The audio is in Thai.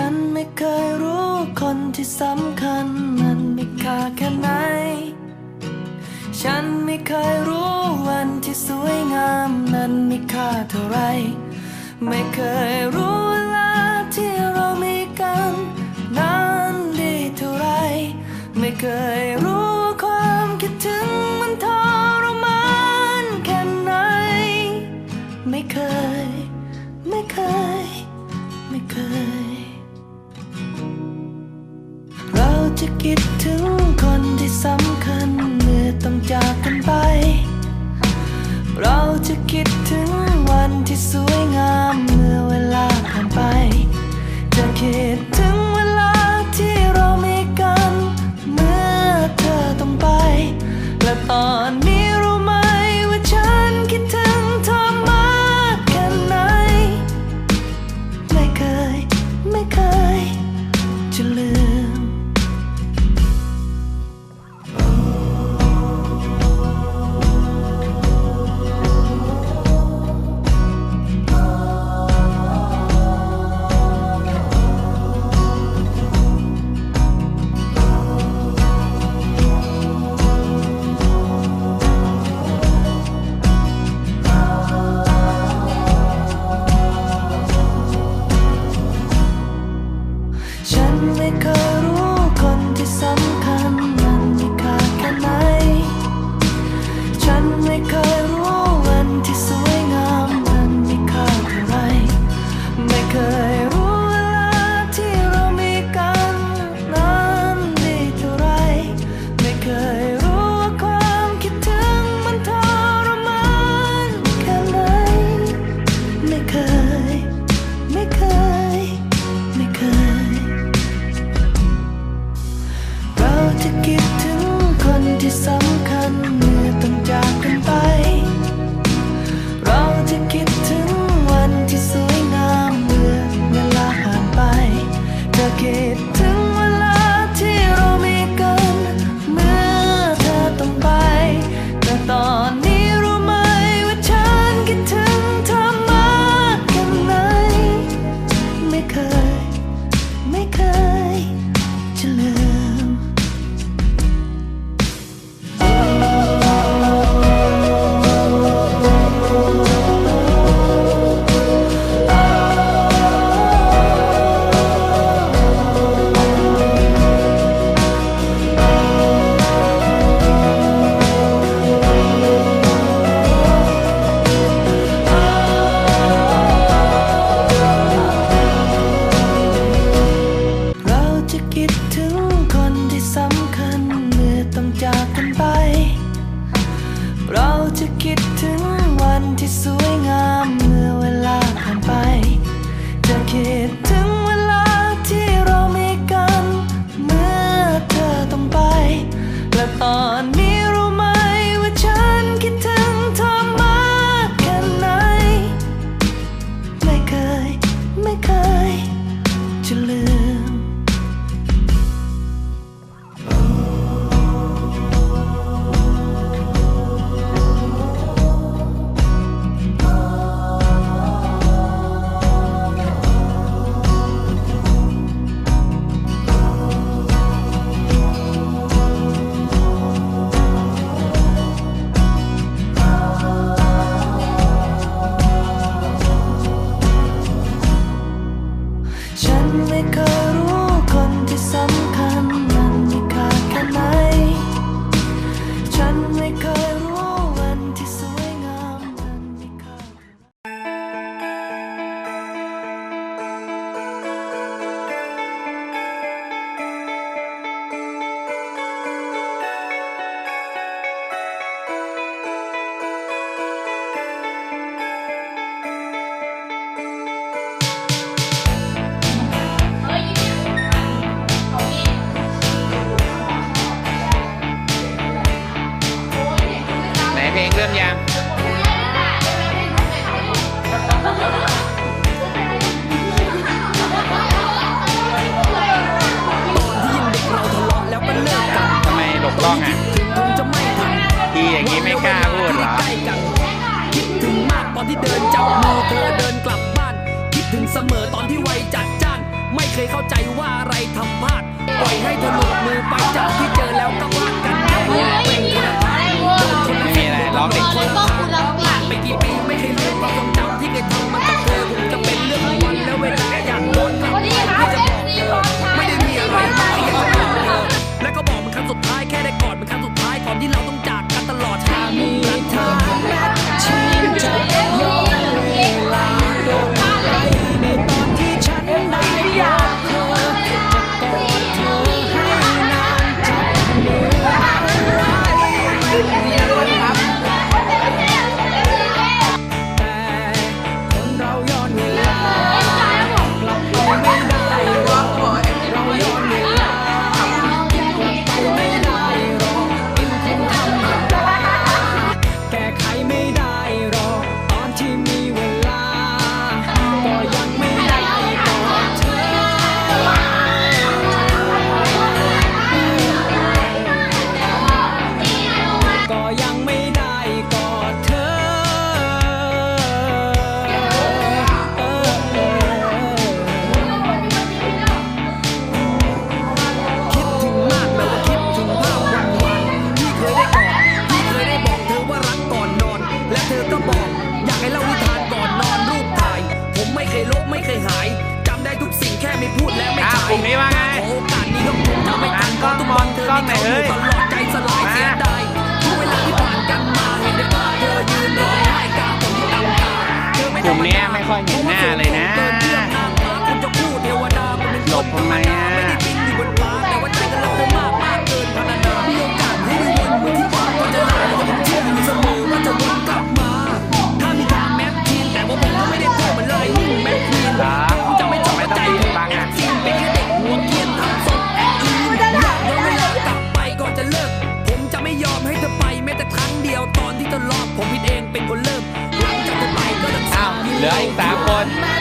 ฉันไม่เคยรู้คนที่สำคัญนั้นมีค่าแค่ไหน ฉันไม่เคยรู้วันที่สวยงามนั้นมีค่าเท่าไร ไม่เคยรู้เวลาที่เรามีกันนั้นดีเท่าไร ไม่เคย จะคิดถึงคนที่สำคัญเมื่อต้องจากกันไป เราจะคิดถึงวันที่สวยงามเมื่อเวลาผ่านไป ไม่เคยรู้คนที่สำคัญมันมีค่าแค่ไหน ฉันไม่เคย ไม่เคยรู้คนที่สำ เหลืออีกสามคน